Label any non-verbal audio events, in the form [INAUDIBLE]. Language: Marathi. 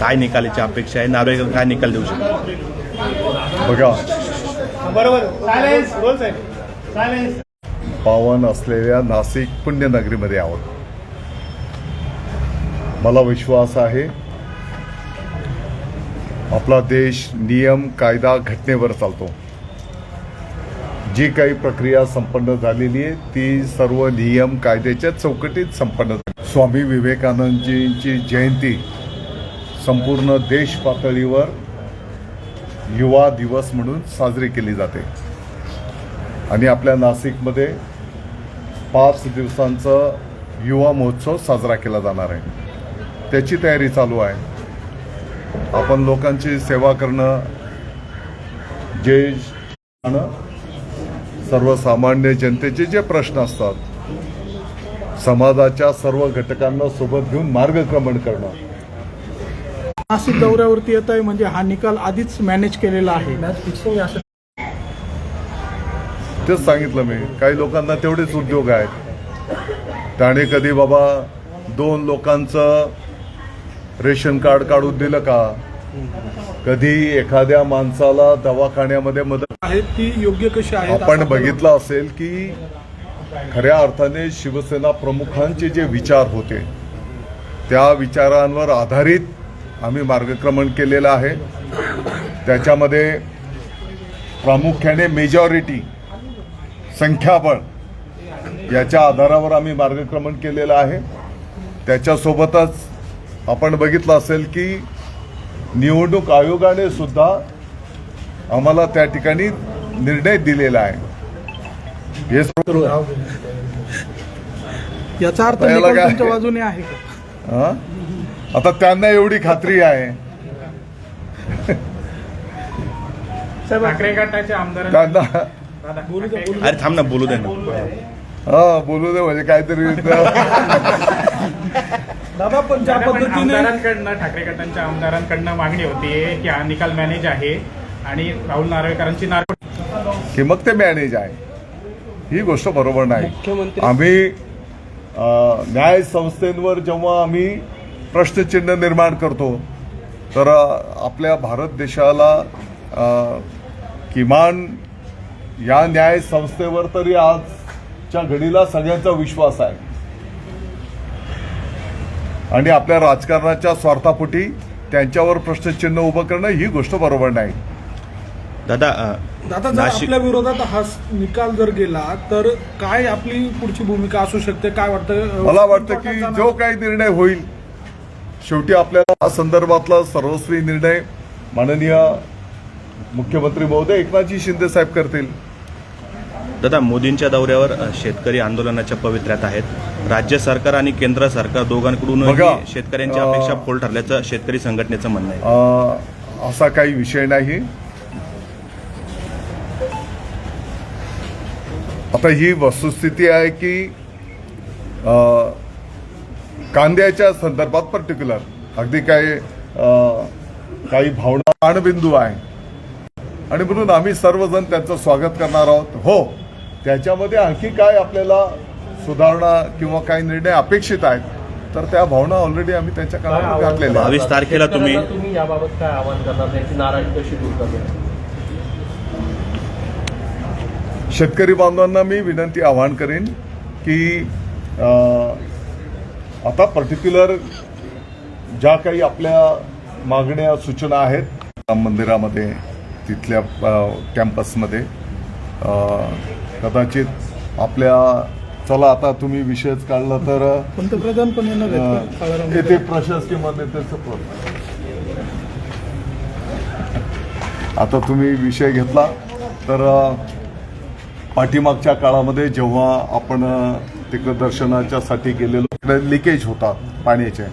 काय निकालाची अपेक्षा आहे? नार्वेकर काय निकाल देऊ शकतो? बघा. बरोबर. सायलेन्स बोल साहेब. सायलेन्स. पावन असलेल्या नाशिक पुण्यनगरीमध्ये आहोत. मला विश्वास आहे आपला देश नियम कायदा घटनेवर चालतो. जी काही प्रक्रिया संपन्न झालेली आहे ती सर्व नियम कायद्याच्या चौकटीत संपन्न झाली. स्वामी विवेकानंदजींची जयंती संपूर्ण देश पातळीवर युवा दिवस म्हणून साजरी केली जाते. आणि आपल्या नाशिकमध्ये पाच दिवसांचा युवा महोत्सव साजरा केला जाणार आहे. त्याची तयारी चालू आहे. आपण लोकांची सेवा करणं जे सर्वसामान्य जनतेचे जे प्रश्न असतात समाजाच्या सर्व घटकांना सोबत घेऊन मार्गक्रमण करणं नाशिक दौऱ्यावरती येत आहे म्हणजे हा निकाल आधीच मॅनेज केलेला आहे. तेच सांगितलं मी. काही लोकांना तेवढेच उद्योग आहेत. त्याने कधी बाबा दोन लोकांचं रेशन कार्ड काढून दिलं का? कधी एखाद्या माणसाला दवाखान्यामध्ये मदत आहेत ती योग्य कशी आहेत आपण बघितलं असेल की खऱ्या अर्थाने शिवसेना प्रमुखांचे जे विचार होते त्या विचारांवर आधारित आम्ही मार्गक्रमण केलेलं आहे. त्याच्यामध्ये प्रामुख्याने मेजॉरिटी संख्याबळ याच्या आधारावर आम्ही मार्गक्रमण केलेलं आहे. त्याच्यासोबतच आपण बघितलं असेल की निवडणूक आयोगाने सुद्धा आम्हाला त्या ठिकाणी निर्णय दिलेला आहे. हे याचा अर्थ बाजूने आहे का? आता त्यांना एवढी खात्री आहे. ठाकरे गटाच्या आमदार त्यांना अरे थांब ना बोलू दे ना. हा बोलू दे म्हणजे काहीतरी [LAUGHS] दादा पण ज्या पद्धतीने आमदारांकडनं ठाकरे गटांच्या आमदारांकडनं मागणी होती की हा निकाल मॅनेज आहे आणि राहुल नार्वेकरांची नार्वे की मग ते मॅनेज आहे. ही गोष्ट बरोबर नाही. आम्ही न्याय संस्थेंवर जेव्हा आम्ही प्रश्नचिन्ह निर्माण करतो. तर आपल्या भारत देशाला अं, किमान या न्याय संस्थेवर तरी आजच्या घडीला सगळ्यांचा विश्वास आहे. आणि आपल्या राजकारणाच्या स्वार्थापोटी त्यांच्यावर प्रश्नचिन्ह उभं करणं ही गोष्ट बरोबर नाही. दादा दादा जर आपल्या विरोधात हा निकाल जर गेला तर काय आपली पुढची भूमिका असू शकते? काय वाटतं? मला वाटतं की जो काही निर्णय होईल शेवटी आपल्याला या संदर्भातला सर्वस्वी निर्णय माननीय मुख्यमंत्री महोदय एकनाथजी शिंदे साहेब करतील. दादा मोदींच्या दौऱ्यावर शेतकरी आंदोलनाच्या पवित्र्यात आहेत. राज्य सरकार आणि केंद्र सरकार दोघांकडूनही बघा, शेतकऱ्यांची अ, अपेक्षा फोल ठरल्याचं शेतकरी संघटनेचं म्हणणं आहे. असा काही विषय नाही. आता ही वस्तुस्थिती आहे की कांद्याच्या संदर्भात पर्टिक्युलर अगदी काही काही भावना आणबिंदू आहे. आणि म्हणून आम्ही सर्वजण त्यांचं स्वागत करणार आहोत. हो त्याच्यामध्ये आणखी काय आपल्याला सुधारणा किंवा काही निर्णय अपेक्षित आहेत तर त्या भावना ऑलरेडी आम्ही त्यांच्या कानावर घातलेल्या. बावीस तारखेला तुम्ही तुम्ही याबाबत काय आवाहन करणार? त्यांची नाराजी कशी दूर करणार? शेतकरी बांधवांना मी विनंती आवाहन करेन की अं, आता पर्टिक्युलर ज्या काही आपल्या मागण्या सूचना आहेत राम मंदिरामध्ये तिथल्या कॅम्पसमध्ये कदाचित आपल्या चला आता तुम्ही विषयच काढला तर पंतप्रधान पण येणार. येथे प्रशासकीय मान्यतेचं पद आता तुम्ही विषय घेतला तर पाठीमागच्या काळामध्ये जेव्हा आपण तिकडं दर्शनाच्या साठी गेलेलो. तिकडे लिकेज होता पाण्याचे.